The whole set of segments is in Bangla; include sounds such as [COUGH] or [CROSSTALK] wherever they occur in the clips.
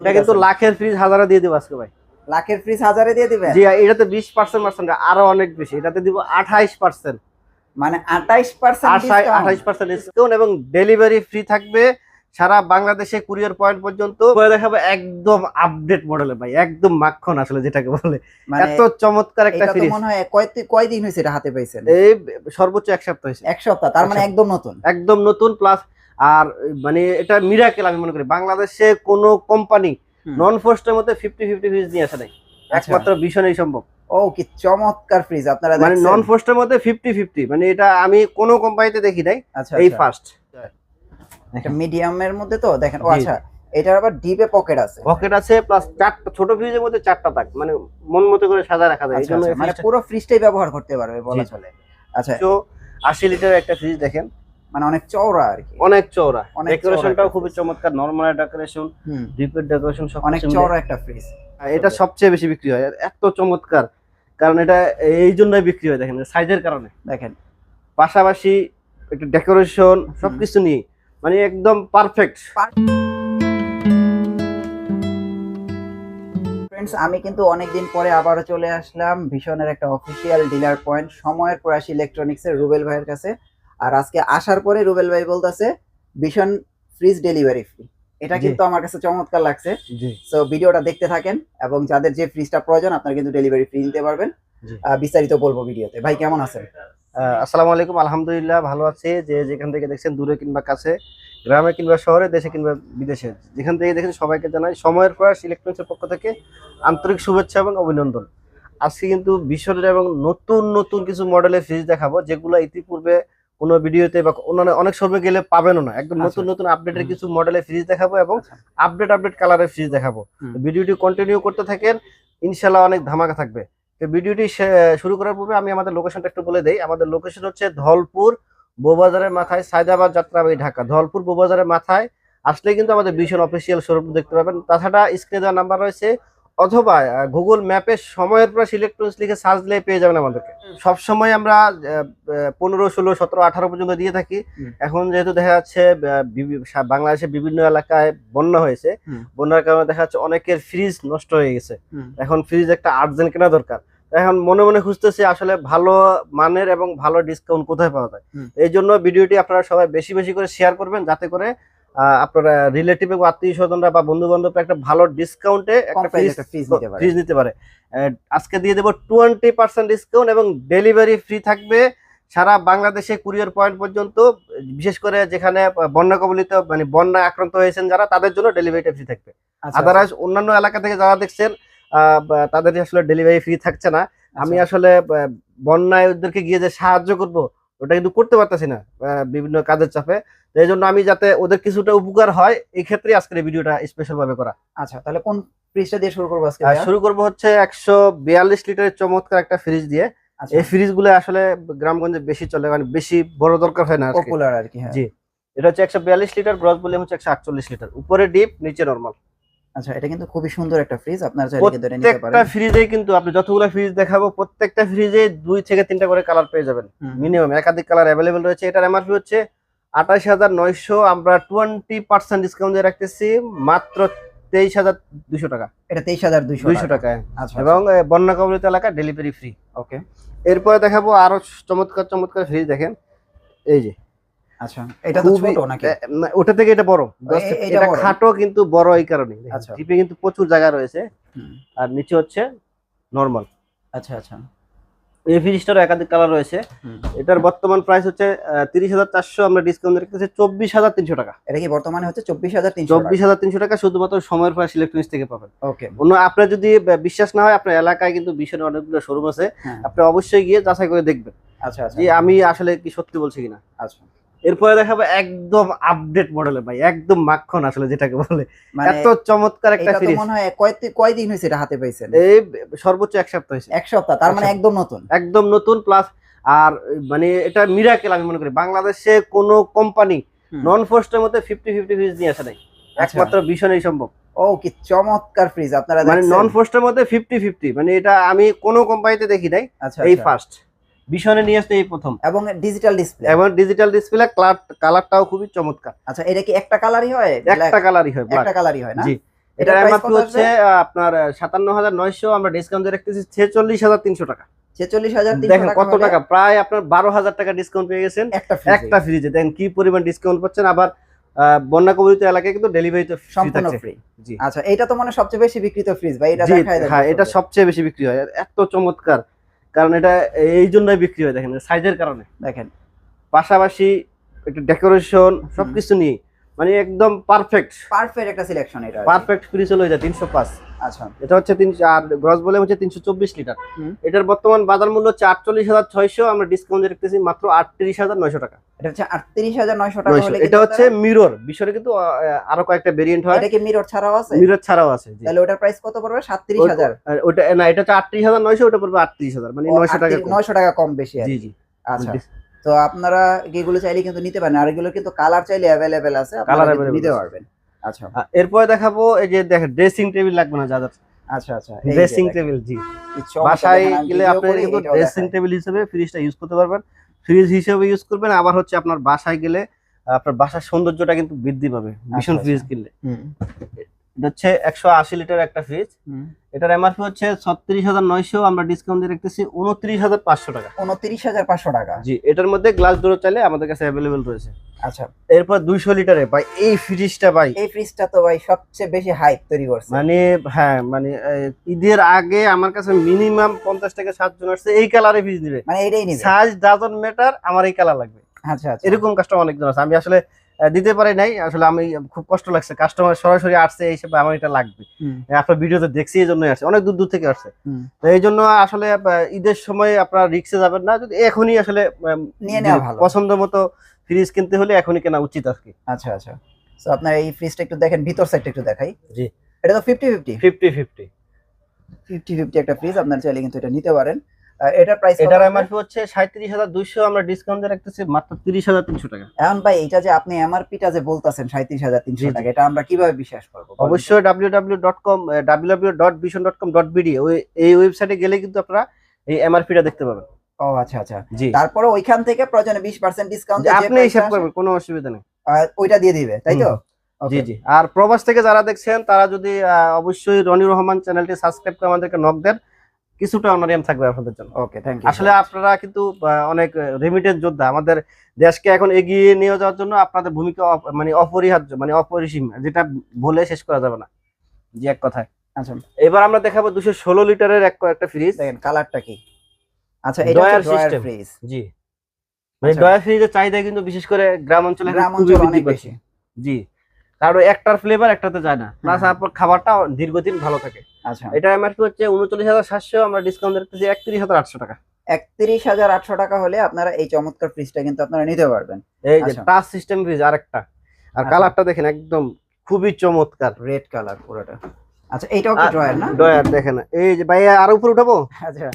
এটা কিন্তু লাখের ফ্রিজ হাজারে দিয়ে দেবো আজকে ভাই। লাখের ফ্রিজ হাজারে দিয়ে দিবেন? জি এটাতে বিশ পার্সেন্ট পার্সেন্ট আরও অনেক বেশি। এটাতে দিব আঠাইশ পার্সেন্ট মানে আঠাইশ পার্সেন্ট আঠাইশ পার্সেন্ট ডিসকাউন্ট এবং ডেলিভারি ফ্রি থাকবে সারা বাংলাদেশে কুরিয়ার পয়েন্ট পর্যন্ত। দেখাবো একদম আপডেট মডেলে ভাই একদম মাখন আসলে যেটাকে বলে। মানে এত চমৎকার একটা ফ্রিজ মনে হয় কয় কয়দিন হয়েছে এটা হাতে পাইছেন? এই সর্বোচ্চ এক সপ্তাহ হয়েছে। এক সপ্তাহ তার মানে একদম নতুন? একদম নতুন প্লাস আর মানে এটা মিরাকেল আমি মনে করি। বাংলাদেশে কোনো কোম্পানি। নন ফোর্সের মধ্যে ফিফটি ফিফটি ফ্রিজ নিয়ে আসে নাই। আচ্ছা। একমাত্র ভীষণই সম্ভব। ও কি চমৎকার ফ্রিজ আপনারা মানে? নন ফোর্সের মধ্যে ফিফটি ফিফটি মানে এটা আমি কোনো কোম্পানিতে দেখি নাই আচ্ছা এই। ফার্স্ট একটা মিডিয়ামের মধ্যে তো দেখেন ও আচ্ছা এটার আবার ডিপে পকেট আছে। পকেট আছে প্লাস চারটা ছোট ফ্রিজের মধ্যে চারটা তাক মানে মন মতো করে সাজা রাখা যায় এই আচ্ছা, মানে পুরো ফ্রিজটাই ব্যবহার করতে পারবে বলা চলে। আচ্ছা। তো আশি লিটার একটা ফ্রিজ দেখেন। মানে অনেক চওড়া আর কি অনেক চওড়া ডেকোরেশনটাও খুবই চমৎকার নর্মাল ডেকোরেশন ডিপের ডেকোরেশন সব অনেক চওড়া একটা ফ্রিজ এটা সবচেয়ে বেশি বিক্রি হয়। এত চমৎকার। কারণ এটা এই জন্যই বিক্রি হয় দেখেন সাইজের কারণে। দেখেন। পাশাপাশি একটু ডেকোরেশন সবকিছু নিয়ে। মানে একদম পারফেক্ট ফ্রেন্ডস আমি কিন্তু অনেকদিন পরে আবারও চলে আসলাম ভীষণের একটা অফিসিয়াল ডিলার পয়েন্ট সময়ের প্রয়াস ইলেকট্রনিক্স এর রুবেল ভাইয়ের কাছে। আর আজকে আসার পরে রুবেল ভাই বলতেছে ভীষণ ফ্রিজ ডেলিভারি ফ্রি এটা কিন্তু আমার কাছে চমৎকার লাগছে। সো ভিডিওটা দেখতে থাকেন এবং যাদের যে ফ্রিজটা প্রয়োজন আপনারা কিন্তু ডেলিভারি ফ্রি নিতে পারবেন। বিস্তারিত বলব ভিডিওতে। ভাই কেমন আছেন? আসসালামু আলাইকুম আলহামদুলিল্লাহ ভালো আছি। যে যেখান থেকে দেখছেন দূরে কিংবা কাছে গ্রামে কিংবা শহরে দেশে কিংবা বিদেশে যেখান থেকে দেখেন সবাইকে জানাই সময়ের প্রয়াস ইলেকট্রনিক্সের পক্ষ থেকে আন্তরিক শুভেচ্ছা এবং অভিনন্দন। আজকে কিন্তু বিশ্বের এবং নতুন নতুন কিছু মডেলের ফ্রিজ দেখাবো যেগুলো ইতিপূর্বে কোনো ভিডিওতে বা অন্যান্য অনেক সময় গেলে পাবেনও না। একদম আচ্ছা। নতুন নতুন আপডেটের কিছু মডেলের ফ্রিজ দেখাবো এবং। আপডেট আপডেট কালারের ফ্রিজ দেখাবো। ভিডিওটি কন্টিনিউ করতে থাকেন ইনশাল্লাহ অনেক ধামাকা থাকবে। তো ভিডিওটি শুরু করার পূর্বে আমি আমাদের লোকেশনটা একটু বলে দিই। আমাদের লোকেশন হচ্ছে ধলপুর বৌবাজারের মাথায় সায়দাবাদ যাত্রাবাড়ি ঢাকা। ধলপুর বৌবাজারের মাথায় আসলে কিন্তু আমাদের ভীষণ অফিসিয়াল শোরুম দেখতে পাবেন। তাছাড়া স্ক্রিনে দেওয়া নাম্বার রয়েছে অথবা গুগল ম্যাপে সময়ের পর ইলেকট্রনিক্স লিখে সার্চ দিলে পেয়ে যাবেন আমাদেরকে। সব সময় আমরা পনেরো ষোলো সতেরো আঠারো পর্যন্ত দিয়ে থাকি। এখন যেহেতু দেখা যাচ্ছে বাংলাদেশের বিভিন্ন এলাকায় বন্যা হয়েছে। বন্যার কারণে দেখা যাচ্ছে অনেকের ফ্রিজ নষ্ট হয়ে গেছে। এখন ফ্রিজ একটা আর্জেন্ট কেনা দরকার। এখন মনে মনে খুঁজতেছি আসলে ভালো মানের এবং ভালো ডিসকাউন্ট কোথায় পাওয়া যায়। এই জন্য ভিডিওটি আপনারা সবাই বেশি বেশি করে শেয়ার করবেন যাতে করে আপনারা রিলেটিভ এবং আত্মীয় স্বজনরা বা বন্ধু বান্ধবরা একটা ভালো ডিসকাউন্টে একটা ফ্রিজ নিতে পারে। আজকে দিয়ে দেবো টোয়েন্টি পার্সেন্ট ডিসকাউন্ট এবং ডেলিভারি ফ্রি থাকবে সারা বাংলাদেশে কুরিয়ার পয়েন্ট পর্যন্ত বিশেষ করে যেখানে বন্যা কবলিত মানে বন্যা আক্রান্ত হয়েছেন যারা তাদের জন্য ডেলিভারিটা ফ্রি থাকবে। আচ্ছা, আদারওয়াইজ অন্যান্য এলাকা থেকে যারা দেখছেন আহ, তাদের আসলে ডেলিভারি ফ্রি থাকছে না। আমি আচ্ছা। আসলে বন্যায় ওদেরকে গিয়ে যে সাহায্য করব ওটা কিন্তু করতে পারতেছি না বিভিন্ন কাজের চাপে। এই জন্য আমি যাতে ওদের কিছুটা উপকার হয় এই ক্ষেত্রে আজকের ভিডিওটা স্পেশাল ভাবে করা। আচ্ছা তাহলে কোন ফ্রিজটা দিয়ে শুরু করব আজকে শুরু করব হচ্ছে একশো বিয়াল্লিশ লিটারের চমৎকার একটা ফ্রিজ দিয়ে। আচ্ছা। এই ফ্রিজগুলো আসলে গ্রামগঞ্জে বেশি চলে মানে বেশি বড় দরকার হয় না পপুলার আর কি হ্যাঁ। জি। এটা হচ্ছে একশো বিয়াল্লিশ লিটার গ্রস ভলিউম হচ্ছে একশো আটচল্লিশ লিটার। উপরে ডিপ নিচে নর্মাল আচ্ছা এটা কিন্তু খুবই সুন্দর একটা ফ্রিজ আপনারা চাইলে কিন্তু নিতে প্রত্যেকটা পারেন ফ্রিজে কিন্তু আপনি যতগুলো ফ্রিজ দেখাবো প্রত্যেকটা ফ্রিজে দুই থেকে তিনটা করে কালার পেয়ে যাবেন। মিনিমাম একাধিক কালার অ্যাভেলেবেল রয়েছে। এটার এমআরপি হচ্ছে আঠাশ হাজার নয়শো আমরা টোয়েন্টি পার্সেন্ট ডিসকাউন্ট দিয়ে রাখতেছি মাত্র তেইশ হাজার দুশো টাকা। এটা তেইশ হাজার দুইশো দুইশো টাকায়। আচ্ছা এবং বন্যা কবলিত এলাকা ডেলিভারি ফ্রি ওকে। এরপরে দেখাবো আরও চমৎকার চমৎকার ফ্রিজ দেখেন। এই যে। আচ্ছা এটা তো ছোট নাকি? ওটা থেকে এটা বড়। এটা খাটো কিন্তু বড় এই কারণে আচ্ছা। টিপে কিন্তু প্রচুর জায়গা রয়েছে। আর নিচে হচ্ছে নর্মাল আচ্ছা আচ্ছা। এই ফ্রিজটারও একাধিক কালার রয়েছে। এটার বর্তমান প্রাইস হচ্ছে তিরিশ হাজার চারশো আমরা ডিসকাউন্ট রেখেছি চব্বিশ হাজার তিনশো টাকা। এটা কি বর্তমানে হচ্ছে চব্বিশ হাজার তিনশো চব্বিশ হাজার তিনশো টাকা শুধুমাত্র সময়ের প্রাইস ইলেকট্রনিক্স থেকে পাবেন। ওকে অন্য আপনার যদি বিশ্বাস না হয় আপনার এলাকায় কিন্তু বিশ্বের অনেকগুলো শোরুম আছে। হ্যাঁ। আপনি অবশ্যই গিয়ে যাচাই করে দেখবেন। আচ্ছা আচ্ছা। আমি আসলে কি সত্যি বলছি কিনা। আচ্ছা। এরপরে দেখাবো একদম আপডেট মডেলে ভাই একদম মাখন আসলে যেটাকে বলে মানে এত চমৎকার একটা তো মনে হয় কয় কয়দিন হয়েছে এটা হাতে পাইছেন এই সর্বোচ্চ এক সপ্তাহ হয়েছে এক সপ্তাহ তার মানে আচ্ছা। একদম নতুন একদম নতুন প্লাস আর মানে এটা মিরাকেল আমি মনে করি বাংলাদেশে কোনো কোম্পানি। নন ফোর্সের মধ্যে ফিফটি ফিফটি ফ্রিজ নিয়ে আসে নাই আচ্ছা। একমাত্র ভীষণই সম্ভব ও কি চমৎকার ফ্রিজ আপনারা মানে? নন ফোর্সের মধ্যে ফিফটি ফিফটি মানে এটা আমি কোনো কোম্পানিতে দেখি নাই আচ্ছা এই আচ্ছা। ফার্স্ট ভীষণে নিয়ে আসছে এই প্রথম। এবং ডিজিটাল ডিসপ্লে এবং ডিজিটাল ডিসপ্লে কালারটাও খুবই চমৎকার। আচ্ছা এটা কি একটা কালারই হয়? একটা কালারই হয় একটা কালারই হয় না? জি। এটা এমআরপি হচ্ছে আপনার সাতান্ন হাজার নয়শো আমরা ডিসকাউন্ট দিয়ে রাখতেছি ছেচল্লিশ হাজার তিনশো টাকা। ছেচল্লিশ হাজার দেখেন কত টাকা প্রায় আপনার বারো হাজার টাকা ডিসকাউন্ট পেয়ে গেছেন। একটা ফ্রিজে দেখেন কি পরিমাণ ডিসকাউন্ট পাচ্ছেন। আবার বন্যা কবলিত এলাকায় কিন্তু ডেলিভারিতে ফ্রি সম্পূর্ণ ফ্রি জি। আচ্ছা এটা তো মানে সবচেয়ে বেশি বিক্রিত ফ্রিজ ভাই এটা জি, দেখাই হ্যাঁ এটা সবচেয়ে বেশি বিক্রি হয়। এত চমৎকার। কারণ এটা এই জন্যই বিক্রি হয় দেখেন সাইজের কারণে। দেখেন। পাশাপাশি একটু ডেকোরেশন সবকিছু নিয়ে মানে একদম পারফেক্ট পারফেক্ট একটা সিলেকশন এটা পারফেক্ট হলো এটা তিনশো পাঁচ। আচ্ছা। এটা হচ্ছে তিনশো আর গ্রস বলে হচ্ছে তিনশো চব্বিশ লিটার। এটার বর্তমান বাজার মূল্য হচ্ছে আটচল্লিশ হাজার ছয়শো আমরা ডিসকাউন্ট রাখতেছি মাত্র আটত্রিশ হাজার নয়শো টাকা। এটা হচ্ছে আটত্রিশ হাজার নয়শো টাকা 900 হলে এটা হচ্ছে মিরর বিষয়ে কিন্তু আরও কয়েকটা ভেরিয়েন্ট হয়। এটা কি মিরর ছাড়াও আছে? মিরর ছাড়াও আছে জি। তাহলে ওটার প্রাইস কত পড়বে? সাতত্রিশ ওই- হাজার। আর ওটা না এটা হচ্ছে আটত্রিশ হাজার নয়শো ওটা পড়বে আটত্রিশ হাজার মানে নয়শো টাকা কম। নয়শো টাকা কম বেশি জি জি। আচ্ছা। তো আপনারা এগুলো চাইলে কিন্তু নিতে পারেন। আর এগুলো কিন্তু কালার চাইলে অ্যাভেলেবেল আছে আপনারা নিতে পারবেন। আচ্ছা। এরপরে দেখাবো এই যে দেখেন ড্রেসিং টেবিল লাগবে না যাদের আচ্ছা আচ্ছা ড্রেসিং টেবিল জি। বাসায় গেলে আপনি কিন্তু ড্রেসিং টেবিল হিসেবে ফ্রিজটা ইউজ করতে পারবেন। ফ্রিজ হিসেবে ইউজ করবেন আবার হচ্ছে আপনার বাসায় গেলে আপনার বাসার সৌন্দর্যটা কিন্তু বৃদ্ধি পাবে। ভীষণ আচ্ছা। ফ্রিজ কিনলে। হুম, এটা হচ্ছে একশো আশি লিটার একটা ফ্রিজ এটার এমআরপি হচ্ছে ছত্রিশ হাজার নয়শো আমরা ডিসকাউন্ট দিয়ে রাখতেছি উনত্রিশ হাজার পাঁচশো টাকা। উনত্রিশ হাজার পাঁচশো টাকা। জি এটার মধ্যে গ্লাস ডোর চাইলে আমাদের কাছে অ্যাভেলেবেল রয়েছে। আচ্ছা। এরপর দুইশো লিটারে ভাই এই ফ্রিজটা ভাই। এই ফ্রিজটা তো ভাই সবচেয়ে বেশি হাইপ তৈরি করছে। মানে হ্যাঁ মানে ঈদের আগে আমার কাছে মিনিমাম পঞ্চাশ থেকে জন আসছে এই কালারে ফ্রিজ দিবে মানে এটাই নিবে। সাইজ ডাজন ম্যাটার আমার এই কালার লাগবে। আচ্ছা আচ্ছা। এরকম কাস্টমার অনেকজন আছে। আমি আসলে দিতে পারি নাই। আসলে আমি খুব কষ্ট লাগছে। কাস্টমার সরাসরি আসছে এই হিসেবে আমার এটা লাগবে। হুম, আপনার ভিডিওতে দেখছি এই জন্যই আসছে। অনেক দূর দূর থেকে আসছে। তো এই জন্য আসলে ঈদের সময় আপনারা রিক্সে যাবেন না। যদি এখনই আসলে নিয়ে নেওয়া ভালো। পছন্দ মতো ফ্রিজ কিনতে হলে এখনই কেনা উচিত আর কি। আচ্ছা আচ্ছা। তো আপনার এই ফ্রিজটা একটু দেখেন ভিতর সাইডটা একটু দেখাই। জি। এটা তো fifty fifty fifty fifty fifty fifty একটা ফ্রিজ আপনার চাইলে কিন্তু এটা নিতে পারেন। এটার প্রাইস এটার এমআরপি হচ্ছে সাঁত্রিশ হাজার দুইশো আমরা ডিসকাউন্ট দিয়ে রাখতেছি মাত্র তিরিশ হাজার তিনশো টাকা। এখন ভাই এটা যে আপনি এমআরপিটা যে বলতাছেন সাঁত্রিশ হাজার তিনশো জি, জি। টাকা এটা আমরা কীভাবে বিশ্বাস করব? অবশ্যই বিডি ওই এই ওয়েবসাইটে গেলে কিন্তু আপনারা এই এমআরপিটা দেখতে পাবেন। ও আচ্ছা আচ্ছা। জি। তারপরে ওইখান থেকে প্রয়োজনে বিশ পার্সেন্ট ডিসকাউন্ট যে আপনি হিসাব করবেন কোনো অসুবিধা নেই। ওইটা দিয়ে দিবে তাই তো? জি জি। আর প্রবাস থেকে যারা দেখছেন তারা যদি অবশ্যই রনি রহমান চ্যানেলটি সাবস্ক্রাইব করে আমাদেরকে নক দেন। কিছুটা অনারিয়াম থাকবে আপনাদের জন্য। ওকে থ্যাংক ইউ আসলে আপনারা কিন্তু অনেক রেমিটেন্স যোদ্ধা। আমাদের দেশকে এখন এগিয়ে নিয়ে যাওয়ার জন্য আপনাদের ভূমিকা মানে অপরিহার্য মানে অপরিসীম। যেটা বলে শেষ করা যাবে না জি এক কথায়। আচ্ছা। এবার আমরা দেখাবো দুশো ষোলো লিটারের এক একটা ফ্রিজ দেখেন কালারটা কি? আচ্ছা ড্রয়ার system। ফ্রিজ জি। মানে আচ্ছা। ডয়া ফ্রিজের চাহিদা কিন্তু বিশেষ করে গ্রাম অঞ্চলে গ্রাম অঞ্চল অনেক বেশি। জি। কারণ একটার ফ্লেভার একটাতে যায় না। প্লাস আপনার খাবারটা দীর্ঘদিন ভালো থাকে। আচ্ছা। এটা এমআরপি হচ্ছে উনচল্লিশ হাজার সাতশো আমরা ডিসকাউন্ট রাখতেছি একত্রিশ হাজার আটশো টাকা। একত্রিশ হাজার আটশো টাকা হলে আপনারা এই চমৎকার ফ্রিজটা কিন্তু আপনারা নিতে পারবেন। এই যে আচ্ছা। টাচ সিস্টেম ফ্রিজ আরেকটা। আর আচ্ছা। কালারটা দেখেন একদম খুবই চমৎকার। রেড কালার পুরোটা। আচ্ছা এইটাও কি ড্রয়ার না? ডয়ার দেখেন। এই যে ভাই আর উপর উঠাবো? আচ্ছা।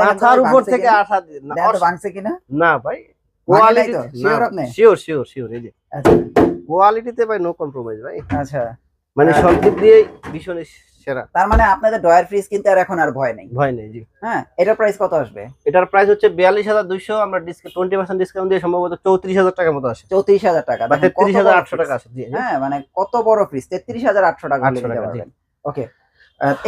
মাথার উপর থেকে আঠা না, ভাঙছে কিনা? না ভাই। কোয়ালিটি তো? আপনি? শিওর শিওর শিওর এই যে। কোয়ালিটিতে ভাই নো কম্প্রোমাইজ ভাই। আচ্ছা। মানে। সব দিক দিয়ে ভীষণ সেরা। তার মানে আপনাদের ফ্রিজ কিনতে আর এখন আর ভয় নেই? ভয় নেই জি। হ্যাঁ এটার প্রাইস কত আসবে? এটার প্রাইস হচ্ছে বিয়াল্লিশ হাজার দুইশো আমরা টোয়েন্টি পার্সেন্ট ডিসকাউন্ট দিয়ে সম্ভবত চৌত্রিশ হাজার টাকার মতো আসে। চৌত্রিশ হাজার টাকা বা তেত্রিশ হাজার আটশো টাকা আসে। হ্যাঁ মানে কত বড় ফ্রিজ তেত্রিশ হাজার আটশো টাকা হলে 800 নিতে টাকা, ওকে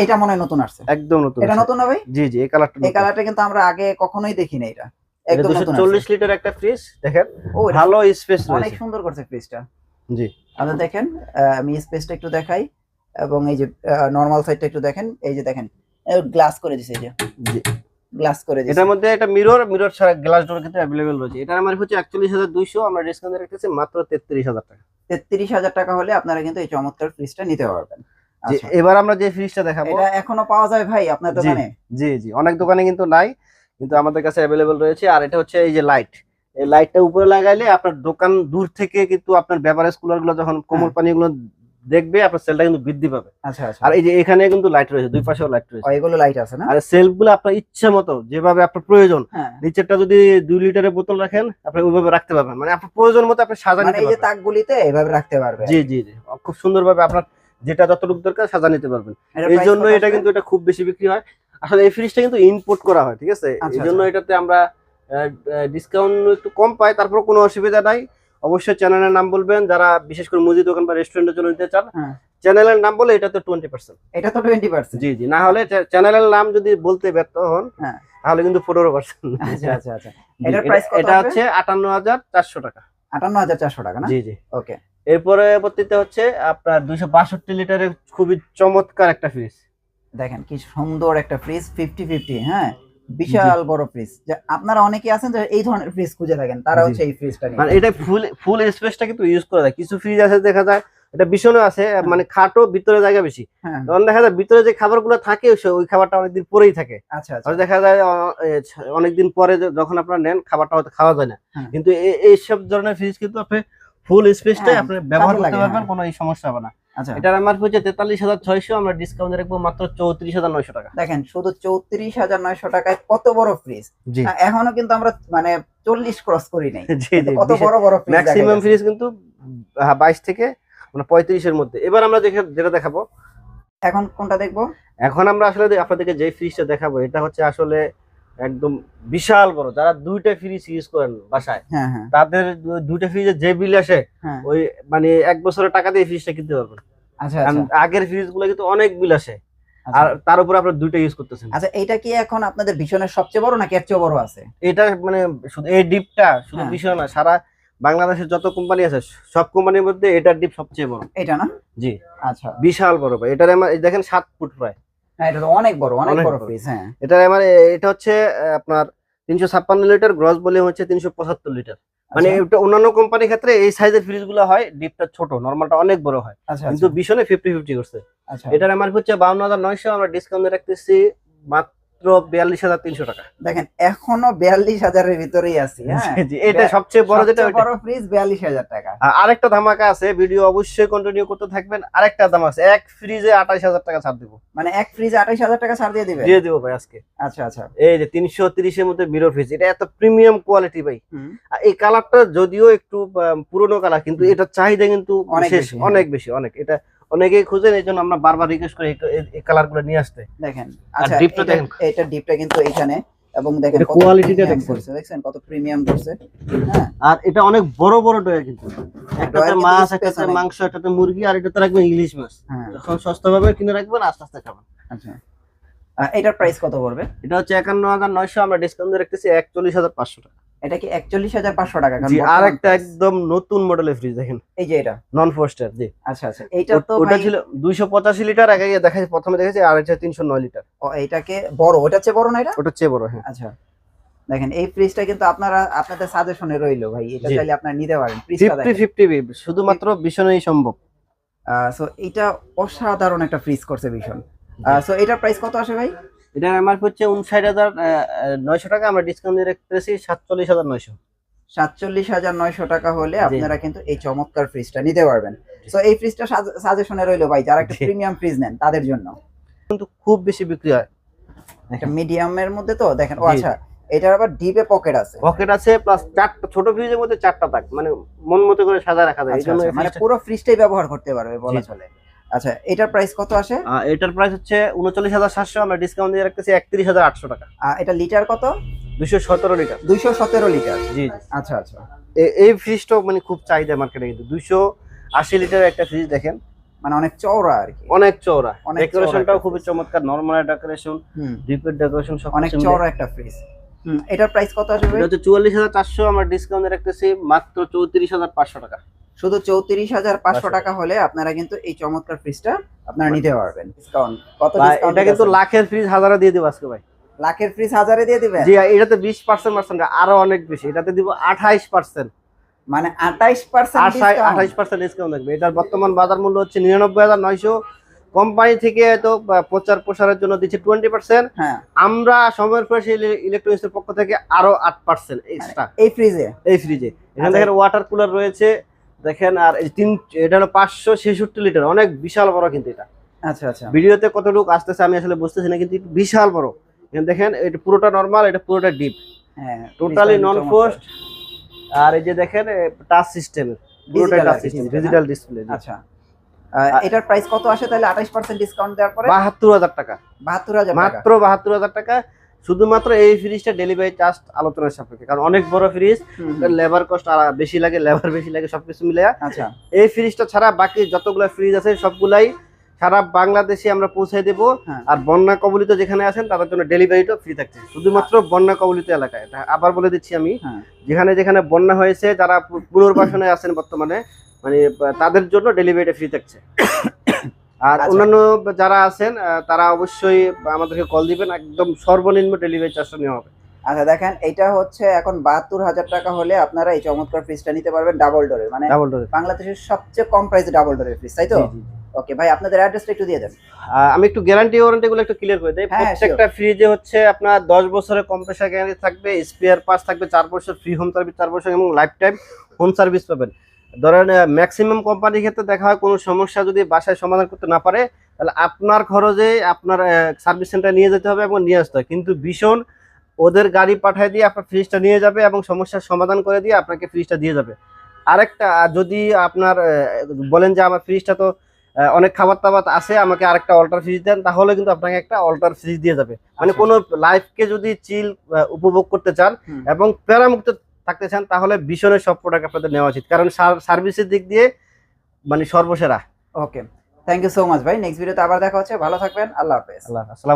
এটা মনে হয় নতুন আসছে। একদম নতুন এটা নতুন জি জি এই কালারটা এই কালারটা কিন্তু আমরা আগে কখনোই দেখিনি এটা। একদম দুশো নতুন চল্লিশ আসছে। লিটার একটা ফ্রিজ দেখেন ও ভালো স্পেস অনেক সুন্দর করছে ফ্রিজটা জি। আচ্ছা দেখেন আমি স্পেসটা একটু দেখাই এবং এই যে নর্মাল সাইডটা একটু দেখেন এই যে দেখেন গ্লাস করে দিছে এই যে। জি। গ্লাস করে এটার মধ্যে একটা মিরর মিরর ছাড়া গ্লাস ডোর কিন্তু অ্যাভেলেবেল রয়েছে। এটা আমার হচ্ছে একচল্লিশ হাজার দুইশো আমরা ডিসকাউন্ট রেখেছি মাত্র তেত্রিশ হাজার টাকা। তেত্রিশ হাজার টাকা হলে আপনারা কিন্তু এই চমৎকার ফ্রিজটা নিতে পারবেন। আচ্ছা। এবার আমরা যে ফ্রিজটা দেখাবো। এটা এখনও পাওয়া যায় ভাই আপনার দোকানে? জি জি অনেক দোকানে কিন্তু নাই। কিন্তু আমাদের কাছে অ্যাভেলেবেল রয়েছে। আর এটা হচ্ছে এই যে লাইট এই লাইটটা উপরে লাগাইলে আপনার দোকান দূর থেকে কিন্তু আপনার ব্যাপারে কুলারগুলো যখন কোমর হ্যাঁ। পানি গুলো দেখবে আপনার সেলটা কিন্তু বৃদ্ধি পাবে। আচ্ছা আচ্ছা। আর এই যে এখানে কিন্তু লাইট রয়েছে দুই পাশেও লাইট রয়েছে। এগুলো লাইট আছে না? আর সেলফগুলো আপনার ইচ্ছা মতো যেভাবে আপনার প্রয়োজন হ্যাঁ। নিচেরটা যদি দুই লিটারের বোতল রাখেন আপনি ওইভাবে রাখতে পারবেন। মানে আপনার প্রয়োজন মতো আপনি সাজা মানে নিতে এই যে পারবেন। তাকগুলিতে এভাবে রাখতে পারবে। জি জি জি। খুব সুন্দরভাবে আপনার যেটা যতটুকু দরকার সাজা নিতে পারবেন। এই জন্য এটা কিন্তু এটা খুব বেশি বিক্রি হয়। আসলে এই ফ্রিজটা কিন্তু ইম্পোর্ট করা হয় ঠিক আছে? আচ্ছা, এই জন্য এটাতে আমরা ডিসকাউন্ট একটু কম পাই তারপর কোনো অসুবিধা নাই। অবশ্যই চ্যানেলের নাম বলবেন যারা বিশেষ করে মুদি দোকান বা রেস্টুরেন্টের জন্য নিতে চান। চ্যানেলের নাম বলে এটা তো টোয়েন্টি পার্সেন্ট এটা তো টোয়েন্টি পার্সেন্ট জি জি না হলে চ্যানেলের নাম যদি বলতে ব্যর্থ হন হ্যাঁ। তাহলে কিন্তু পনেরো পার্সেন্ট আচ্ছা আচ্ছা আচ্ছা। এটার price কত এটা হচ্ছে আটান্ন হাজার চারশো টাকা। আটান্ন হাজার চারশো টাকা না? জি জি। ওকে এরপরে পরবর্তীতে হচ্ছে আপনার দুইশো বাষট্টি লিটারের খুবই চমৎকার একটা ফ্রিজ দেখেন কি সুন্দর একটা ফ্রিজ ফিফটি ফিফটি হ্যাঁ? বিশাল বড় ফ্রিজ যে আপনারা অনেকে আছেন যে এই ধরনের ফ্রিজ খুঁজে থাকেন তারা। হচ্ছে এই ফ্রিজটা মানে এটা ফুল ফুল স্পেসটা কিন্তু ইউজ করা যায়। কিছু ফ্রিজ আছে দেখা যায় এটা ভীষণ আছে মানে খাটো ভিতরে জায়গা বেশি। হ্যাঁ। তখন দেখা যায় ভিতরে যে খাবারগুলো থাকে ওই খাবারটা অনেকদিন পরেই থাকে। আচ্ছা আচ্ছা। দেখা যায় অনেকদিন পরে যখন আপনারা নেন খাবারটা হয়তো খাওয়া যায় না। হ্যাঁ। কিন্তু এইসব ধরনের ফ্রিজ কিন্তু আপনি ফুল স্পেসটাই হ্যাঁ, আপনি ব্যবহার করতে পারবেন হ্যাঁ। কোনো এই সমস্যা হবে না। এটার আমার হচ্ছে তেতাল্লিশ হাজার ছয়শো আমরা ডিসকাউন্ট রাখব মাত্র চৌত্রিশ হাজার নয়শো টাকা। দেখেন শুধু চৌত্রিশ হাজার নয়শো টাকায় কত বড় ফ্রিজ এখনও কিন্তু আমরা মানে চল্লিশ ক্রস করি নাই। [LAUGHS] কত বড় বড় ফ্রিজ ম্যাক্সিমাম ফ্রিজ কিন্তু বাইশ থেকে মানে পঁয়ত্রিশের মধ্যে। এবার আমরা যেটা দেখাবো। এখন কোনটা দেখব? এখন আমরা আসলে আপনাদেরকে যে ফ্রিজটা দেখাবো এটা হচ্ছে আসলে একদম বিশাল বড়। যারা দুইটা ফ্রিজ ইউজ করেন বাসায় হ্যাঁ হ্যাঁ। তাদের দুইটা ফ্রিজে যে বিল আসে হ্যাঁ। ওই মানে এক বছরের টাকা দিয়ে ফ্রিজটা কিনতে পারবেন। আচ্ছা আচ্ছা। আগের ফ্রিজগুলো কিন্তু অনেক বিল আসে। আচ্ছা। আর তার উপর আপনার দুইটা ইউজ করতেছেন। আচ্ছা এইটা কি এখন আপনাদের ভীষণের সবচেয়ে বড় নাকি এর চেয়ে বড় আছে? এটা মানে শুধু এই ডিপটা শুধু। বিষয় না সারা বাংলাদেশের যত কোম্পানি আছে সব কোম্পানির মধ্যে এটার ডিপ সবচেয়ে বড়। এটা না? জি। আচ্ছা। বিশাল বড়। ভাই এটার দেখেন সাত ফুট প্রায়। হ্যাঁ এটা তো অনেক বড় অনেক অনেক বড় বড়। ফ্রিজ হ্যাঁ। এটার আমার এটা হচ্ছে আহ, আপনার তিনশো ছাপ্পান্ন লিটার গ্রস ভলিউম হচ্ছে তিনশো পঁচাত্তর লিটার। মানে আচ্ছা, এটা অন্যান্য কোম্পানির ক্ষেত্রে এই সাইজের ফ্রিজগুলো হয় ডিপটা ছোট নর্মালটা অনেক বড় হয়। আচ্ছা কিন্তু ভীষণে ফিফটি ফিফটি করছে। আচ্ছা। এটার আমার হচ্ছে বাউন্ন হাজার নয়শো আমরা ডিসকাউন্ট রাখতেছি মাত্র বিয়াল্লিশ হাজার তিনশো টাকা। দেখেন এখনও বিয়াল্লিশ হাজারের ভিতরেই আছি হ্যাঁ? এটা সবচেয়ে বড় যেটা বড় ফ্রিজ বিয়াল্লিশ হাজার টাকা। আরেকটা ধামাকা আছে ভিডিও অবশ্যই কন্টিনিউ করতে থাকবেন। আরেকটা দাম আছে এক ফ্রিজে আঠাইশ হাজার টাকা ছাড় দেবো। মানে এক ফ্রিজে আঠাইশ হাজার টাকা ছাড় দিয়ে দিবে দিয়ে দেবো ভাই আজকে। আচ্ছা আচ্ছা। এই যে তিনশো তিরিশের মধ্যে মিরর ফ্রিজ এটা এত প্রিমিয়াম কোয়ালিটি ভাই। আর এই কালারটা যদিও একটু পুরনো কালার কিন্তু। এটার চাহিদা কিন্তু অনেক বেশি। অনেক বেশি অনেক। এটা অনেকেই খুঁজেন এই জন্য আমরা বারবার রিকোয়েস্ট করি এই- এই- এই কালারগুলো নিয়ে আসতে। দেখেন আচ্ছা ডিপটা এটা- দেখেন। এটা ডিপটা কিন্তু এইখানে এবং দেখেন কত quality টা দেখছেন। দেখছেন? কত প্রিমিয়াম করছে হ্যাঁ। আর এটা অনেক বড় বড় ডয়া কিন্তু। একটাতে মাছ একটাতে মাংস একটাতে। মুরগি আর এটাতে রাখবেন ইলিশ মাছ। হ্যাঁ। যখন সস্তা ভাবে কিনে রাখবেন আস্তে আস্তে খাবেন। আচ্ছা। এটার প্রাইস কত পড়বে? এটা হচ্ছে একান্ন হাজার নয়শো আমরা ডিসকাউন্ট দিয়ে রাখতেছি একচল্লিশ হাজার পাঁচশো টাকা। এটা কি একচল্লিশ হাজার পাঁচশো টাকা? কারণ জি আর বর্তমান একটা price- একদম নতুন মডেলের ফ্রিজ দেখেন। এই যে এটা। নন ফোস্টার জি। আচ্ছা আচ্ছা। এইটা তো ওটা ছিল দুইশো পঁচাশি লিটার আগে দেখাচ্ছি প্রথমে দেখেছি আর এটা তিনশো নয় লিটার ও এইটাকে বড় ওটার চেয়ে বড় না এটা? ওটা চেয়ে বড় হ্যাঁ। আচ্ছা। দেখেন এই ফ্রিজটা কিন্তু আপনারা আপনাদের সাজেশনে রইল ভাই এটা চাইলে আপনারা নিতে পারেন। ফ্রিজটা ফিফটি দেখেন। ফিফটি শুধুমাত্র ভীষণই সম্ভব। সো এটা অসাধারণ একটা ফ্রিজ করছে ভীষণ। সো এটার প্রাইস কত আসে ভাই? এটার এমআরপি হচ্ছে উনষাট হাজার নয়শো টাকা। আমরা ডিসকাউন্ট দিয়ে রাখতেছি সাতচল্লিশ হাজার নয়শো। সাতচল্লিশ হাজার নয়শো টাকা হলে আপনারা কিন্তু এই চমৎকার ফ্রিজটা নিতে পারবেন। সো এই ফ্রিজটা সাজেশনে রইল ভাই যারা একটা প্রিমিয়াম ফ্রিজ নেন তাদের জন্য। কিন্তু খুব বেশি বিক্রি হয়। একটা মিডিয়ামের মধ্যে তো দেখেন ও। আচ্ছা এটার আবার ডিপে পকেট আছে। পকেট আছে প্লাস চারটা ছোট ফ্রিজের মধ্যে চারটা তাক মানে মন মতো করে সাজা রাখা যায়। আচ্ছা, আচ্ছা, মানে পুরো ফ্রিজটাই ব্যবহার করতে পারবে বলা চলে। আচ্ছা এটার প্রাইস কত আসে? এটার প্রাইস হচ্ছে উনচল্লিশ হাজার সাতশো আমরা ডিসকাউন্ট দিয়ে রাখতেছি একত্রিশ হাজার আটশো টাকা। এটা লিটার কত? দুশো সতেরো লিটার দুইশো সতেরো লিটার জি আচ্ছা আচ্ছা। এই ফ্রিজটাও মানে খুব চাহিদা মার্কেটে কিন্তু। দুশো আশি লিটারের একটা ফ্রিজ দেখেন। মানে অনেক চওড়া আর কি। অনেক চওড়া। ডেকোরেশনটাও খুবই চমৎকার। নর্মাল ডেকোরেশন ডিপের ডেকোরেশন সব অনেক চওড়া একটা ফ্রিজ এটার প্রাইস কত আসবে? এটা হচ্ছে চুয়াল্লিশ হাজার চারশো আমরা ডিসকাউন্টে রাখতেছি মাত্র চৌত্রিশ হাজার পাঁচশো টাকা। শুধু চৌত্রিশ হাজার পাঁচশো টাকা হলে আপনারা কিন্তু এই চমৎকার ফ্রিজটা আপনারা নিতে পারবেন। ডিসকাউন্ট কত এটা কিন্তু লাখের ফ্রিজ হাজারে দিয়ে দেবো আজকে ভাই। লাখের ফ্রিজ হাজারে দিয়ে দিবেন? জি এটাতে বিশ পার্সেন্ট পার্সেন্ট আরও অনেক বেশি। এটাতে দিব আঠাইশ পার্সেন্ট মানে আঠাইশ পার্সেন্ট আঠাইশ পার্সেন্ট ডিসকাউন্ট থাকবে। এটার বর্তমান বাজার মূল্য হচ্ছে নিরানব্বই হাজার নয়শো। কোম্পানি থেকে তো প্রচার প্রসারের জন্য দিচ্ছে টোয়েন্টি পার্সেন্ট হ্যাঁ। আমরা সময়ের ফ্রেশ ইলেকট্রনিক্সের পক্ষ থেকে আরও আট পার্সেন্ট এক্সট্রা এই ফ্রিজে এই ফ্রিজে এখানে। দেখেন ওয়াটার কুলার রয়েছে। দেখেন আর এই তিন এটা হলো পাঁচশো ছেষট্টি লিটার। অনেক বিশাল বড় কিন্তু এটা। আচ্ছা আচ্ছা। ভিডিওতে কতটুকু আসতেছে আমি আসলে বুঝতেছি না কিন্তু বিশাল বড়। এখানে দেখেন এটা পুরোটা নর্মাল এটা পুরোটা ডিপ হ্যাঁ টোটালি নন। ফোস্ট আর এই যে দেখেন টাচ সিস্টেম পুরোটা টাচ সিস্টেম ডিজিটাল ডিসপ্লে আচ্ছা। এটার প্রাইস কত আসে তাহলে আঠাইশ পার্সেন্ট ডিসকাউন্ট দেওয়ার পরে? বাহাত্তর হাজার টাকা। বাহাত্তর হাজার টাকা। মাত্র বাহাত্তর হাজার টাকা। শুধুমাত্র এই ফ্রিজটা ডেলিভারি চার্জ আলোচনার সাপেক্ষে। কারণ অনেক বড় ফ্রিজ। লেবার কস্ট বেশি লাগে লেবার বেশি লাগে সবকিছু মিলে আচ্ছা। এই ফ্রিজটা ছাড়া বাকি যতগুলো ফ্রিজ আছে সবগুলাই সারা বাংলাদেশে আমরা পৌঁছে দেব। হ্যাঁ। আর বন্যা কবলিত যেখানে আছেন তাদের জন্য ডেলিভারিটা ফ্রি থাকছে। শুধুমাত্র বন্যা কবলিত এলাকায়। এটা আবার বলে দিচ্ছি আমি হ্যাঁ। যেখানে যেখানে বন্যা হয়েছে যারা পুনর্বাসনে আছেন বর্তমানে মানে তাদের জন্য ডেলিভারিটা ফ্রি থাকছে। আর আচ্ছা। অন্যান্য যারা আছেন তারা অবশ্যই আমাদেরকে কল দিবেন। একদম সর্বনিম্ন ডেলিভারি চার্জটা নেওয়া হবে। আচ্ছা দেখেন এটা হচ্ছে এখন বাহাত্তর হাজার টাকা হলে আপনারা এই চমৎকার ফ্রিজটা নিতে পারবেন ডাবল ডোরের মানে ডাবল ডোরে বাংলাদেশের সবচেয়ে কম প্রাইসে ডাবল ডোরের ফ্রিজ তাই তো? ওকে ভাই আপনাদের অ্যাড্রেসটা একটু দিয়ে দেন। আমি একটু গ্যারান্টি ওয়ারেন্টি গুলো একটু ক্লিয়ার করে দিই। হ্যাঁ, প্রত্যেকটা ফ্রিজে হচ্ছে আপনার দশ বছরের কম্প্রেসার গ্যারান্টি থাকবে স্পেয়ার পার্টস থাকবে চার বছর ফ্রি হোম সার্ভিস চার বছর এবং লাইফ টাইম হোম সার্ভিস পাবেন। ধরেন ম্যাক্সিমাম কোম্পানির ক্ষেত্রে দেখা হয় কোনো সমস্যা যদি বাসায় সমাধান করতে না পারে তাহলে আপনার খরচে আপনার সার্ভিস সেন্টার নিয়ে যেতে হবে এবং নিয়ে আসতে হয় কিন্তু ভীষণ ওদের গাড়ি পাঠিয়ে দিয়ে আপনার ফ্রিজটা নিয়ে যাবে এবং সমস্যার সমাধান করে দিয়ে আপনাকে ফ্রিজটা দিয়ে যাবে। আরেকটা যদি আপনার বলেন যে আমার ফ্রিজটা তো অনেক খাবার টাবার আছে আমাকে আরেকটা অল্টার ফ্রিজ দেন তাহলে কিন্তু আপনাকে একটা অল্টার ফ্রিজ দিয়ে যাবে। মানে আচ্ছা। কোনো লাইফকে যদি চিল উপভোগ করতে চান এবং প্যারামুক্ত থাকতে চান তাহলে ভীষণের সব প্রোডাক্ট আপনাদের নেওয়া উচিত। কারণ সার্ভিসের দিক দিয়ে মানে সর্বসেরা। Okay thank you so much ভাই। নেক্সট ভিডিওতে আবার দেখা হচ্ছে। ভালো থাকবেন। আল্লাহ হাফেজ। আল্লাহ আসসালাম